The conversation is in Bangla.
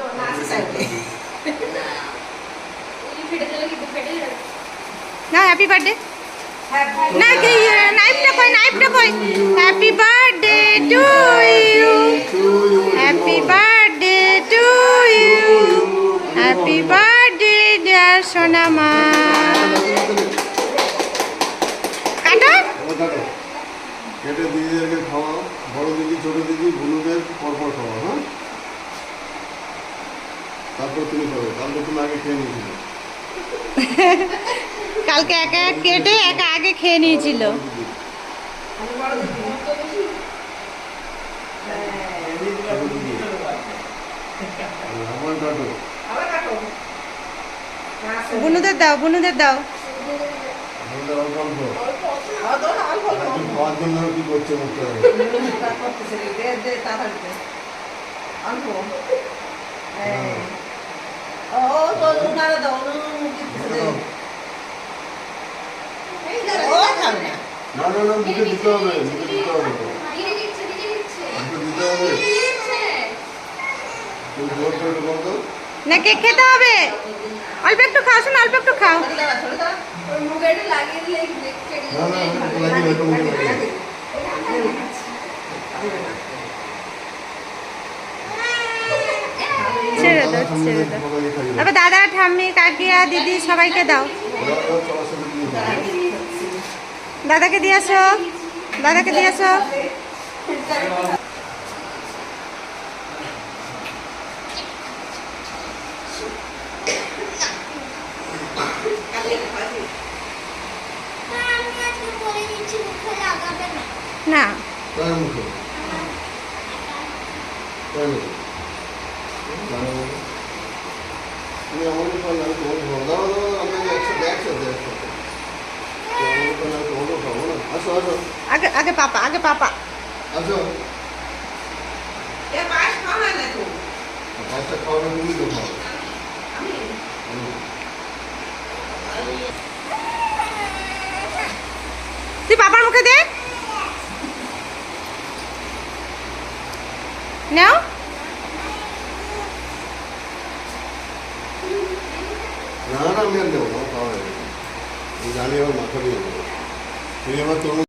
না হ্যাপি বার্থডে না কি নাইফটা কই নাইফটা কই happy birthday to you happy birthday to you happy birthday dear সোনামা কাটো। কেটে দিদিদেরকে খাওয়াও বড় দিদি ছোট দিদি বুনুদের পরপর খাওয়াও হ্যাঁ? তারপর তুমি খাবে কালকে তুমি আগে খেয়ে নিয়েছিলে। কালকে একা এক কেটে একা আগে খেয়ে নিয়েছিল। বুনুদের দাও বুনুদের দাও। অল্প অল্প। কি করছে মুখটা? না না না মুখে দিতে হবে। মুখে দিতে হবে দিতে হবে তুমি জোর করে একটু বলতো না কেক খেতে হবে অল্প একটু খাও শোনো অল্প একটু খাও না না মুখে লাগিয়ে একটু মুখে লাগিয়ে ছেড়ে দাও তবে দাদা ঠাম্মি কাকিয়া দিদি সবাইকে দাও। দাদাকে দিয়ে আসো। দাদাকে দিয়ে আসো। না। তুমি আমাকে পারলে আমি তোমাকে খাব দাও দাও আমি একসাথে একসাথে একসাথে আমাকে পারলে আমি তোমাকেও খাব না আসো আসো আগে আগে পাপা আগে পাপা। আসো পাঁচটা খাওয়ানো তুমি তো? খাও তুই পাপার মুখে দে। নাও না না আমি আর দেবো না খাওয়া যাবে আমার মাথা নিয়ে দেবো তুমি আমার তোর